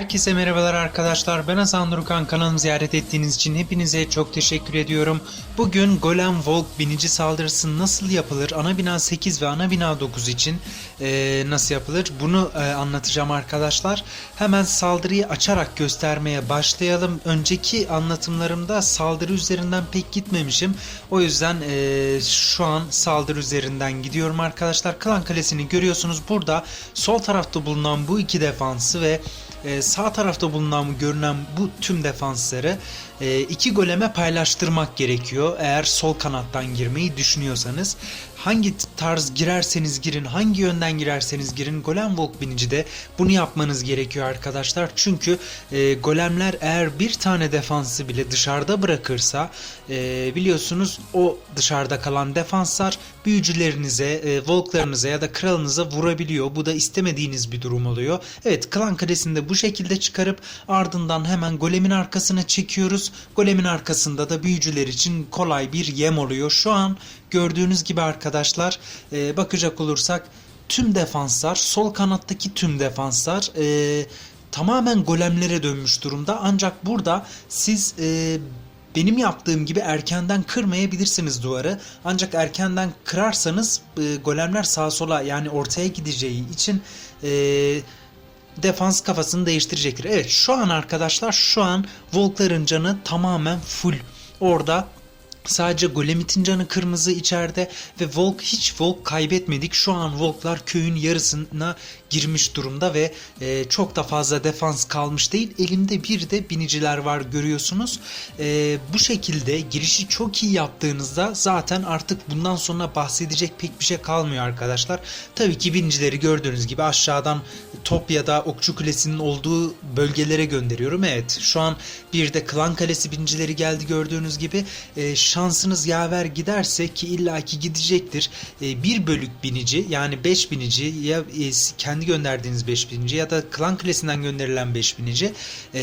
Herkese merhabalar arkadaşlar. Ben Hasan Durukan. Kanalımı ziyaret ettiğiniz için hepinize çok teşekkür ediyorum. Bugün Golem Volk binici saldırısı nasıl yapılır? Ana bina 8 ve ana bina 9 için eee, nasıl yapılır? Bunu eee, anlatacağım arkadaşlar. Hemen saldırıyı açarak göstermeye başlayalım. Önceki anlatımlarımda saldırı üzerinden pek gitmemişim. O yüzden eee, şu an saldırı üzerinden gidiyorum arkadaşlar. Klan Kalesi'ni görüyorsunuz. Burada sol tarafta bulunan bu iki defansı ve e, sağ tarafta bulunan görünen bu tüm defansları e, iki goleme paylaştırmak gerekiyor. Eğer sol kanattan girmeyi düşünüyorsanız hangi tarz girerseniz girin, hangi yönden girerseniz girin golem volk binici de bunu yapmanız gerekiyor arkadaşlar. Çünkü e, golemler eğer bir tane defansı bile dışarıda bırakırsa e, biliyorsunuz o dışarıda kalan defanslar büyücülerinize, e, volklarınıza ya da kralınıza vurabiliyor. Bu da istemediğiniz bir durum oluyor. Evet klan kalesinde bu şekilde çıkarıp ardından hemen golemin arkasına çekiyoruz. Golemin arkasında da büyücüler için kolay bir yem oluyor. Şu an gördüğünüz gibi arkadaşlar e, bakacak olursak tüm defanslar sol kanattaki tüm defanslar e, tamamen golemlere dönmüş durumda. Ancak burada siz e, benim yaptığım gibi erkenden kırmayabilirsiniz duvarı. Ancak erkenden kırarsanız e, golemler sağa sola yani ortaya gideceği için e, defans kafasını değiştirecektir. Evet şu an arkadaşlar şu an Volkların canı tamamen full. Orada Sadece Golemit'in canı kırmızı içeride ve Volk hiç Volk kaybetmedik. Şu an Volklar köyün yarısına girmiş durumda ve e, çok da fazla defans kalmış değil. Elimde bir de biniciler var görüyorsunuz. E, bu şekilde girişi çok iyi yaptığınızda zaten artık bundan sonra bahsedecek pek bir şey kalmıyor arkadaşlar. Tabii ki binicileri gördüğünüz gibi aşağıdan top ya da okçu kulesinin olduğu bölgelere gönderiyorum. Evet şu an bir de klan kalesi binicileri geldi gördüğünüz gibi. E, şansınız yaver giderse ki illaki gidecektir. E, bir bölük binici yani 5 binici ya e, kendi gönderdiğiniz 5 binici ya da klan kulesinden gönderilen 5 binici e,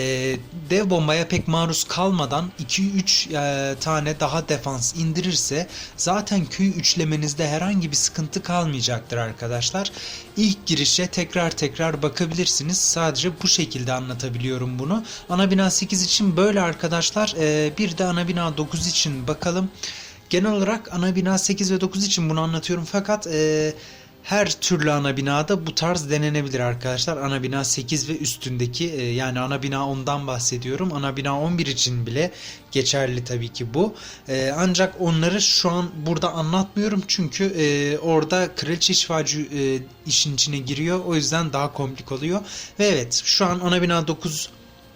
dev bombaya pek maruz kalmadan 2-3 e, tane daha defans indirirse zaten köy üçlemenizde herhangi bir sıkıntı kalmayacaktır arkadaşlar. İlk girişe tekrar tekrar bakabilirsiniz. Sadece bu şekilde anlatabiliyorum bunu. Ana bina 8 için böyle arkadaşlar. E, bir de ana bina 9 için bakalım. Genel olarak ana bina 8 ve 9 için bunu anlatıyorum fakat e, her türlü ana binada bu tarz denenebilir arkadaşlar. Ana bina 8 ve üstündeki e, yani ana bina 10'dan bahsediyorum. Ana bina 11 için bile geçerli tabii ki bu. E, ancak onları şu an burada anlatmıyorum çünkü e, orada kraliçe şifacı e, işin içine giriyor. O yüzden daha komplik oluyor. Ve evet şu an ana bina 9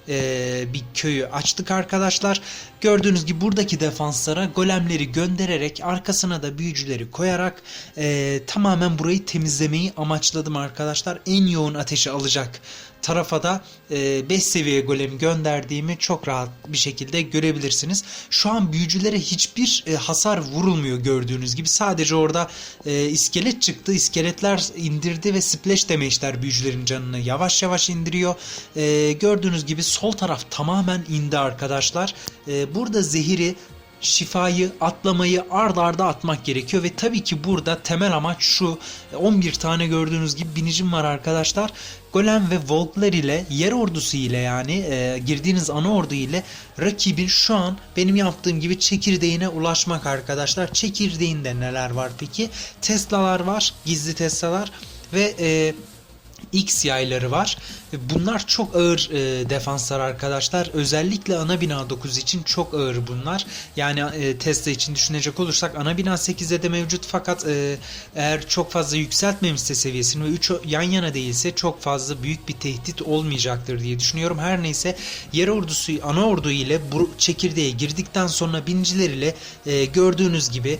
e, bir köyü açtık arkadaşlar. Gördüğünüz gibi buradaki defanslara golemleri göndererek arkasına da büyücüleri koyarak e, tamamen burayı temizlemeyi amaçladım arkadaşlar. En yoğun ateşi alacak tarafa da 5 seviye golemi gönderdiğimi çok rahat bir şekilde görebilirsiniz. Şu an büyücülere hiçbir e, hasar vurulmuyor gördüğünüz gibi. Sadece orada e, iskelet çıktı. İskeletler indirdi ve splash damage'ler büyücülerin canını yavaş yavaş indiriyor. E, gördüğünüz gibi sol taraf tamamen indi arkadaşlar. E, burada zehiri şifayı atlamayı ard arda atmak gerekiyor ve tabii ki burada temel amaç şu. 11 tane gördüğünüz gibi binicim var arkadaşlar. Golem ve Volklar ile yer ordusu ile yani e, girdiğiniz ana ordu ile rakibin şu an benim yaptığım gibi çekirdeğine ulaşmak arkadaşlar. Çekirdeğinde neler var peki? Tesla'lar var gizli Tesla'lar ve e, X yayları var. Bunlar çok ağır e, defanslar arkadaşlar. Özellikle ana bina 9 için çok ağır bunlar. Yani e, Tesla için düşünecek olursak ana bina 8'de de mevcut fakat e, eğer çok fazla yükseltmemişse seviyesini ve 3 yan yana değilse çok fazla büyük bir tehdit olmayacaktır diye düşünüyorum. Her neyse yer ordusu ana ordu ile bu çekirdeğe girdikten sonra binciler ile e, gördüğünüz gibi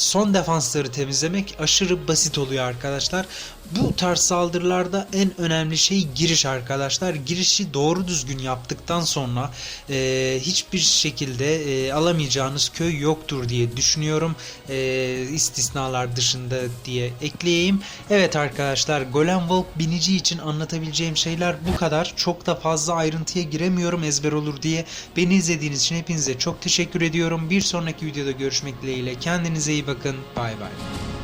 son defansları temizlemek aşırı basit oluyor arkadaşlar. Bu tarz saldırılarda en önemli şey giriş arkadaşlar. Girişi doğru düzgün yaptıktan sonra e, hiçbir şekilde e, alamayacağınız köy yoktur diye düşünüyorum. E, istisnalar dışında diye ekleyeyim. Evet arkadaşlar Golem Volk binici için anlatabileceğim şeyler bu kadar. Çok da fazla ayrıntıya giremiyorum ezber olur diye. Beni izlediğiniz için hepinize çok teşekkür ediyorum. Bir sonraki videoda görüşmek dileğiyle. Kendinize iyi bakın. 个跟拜拜。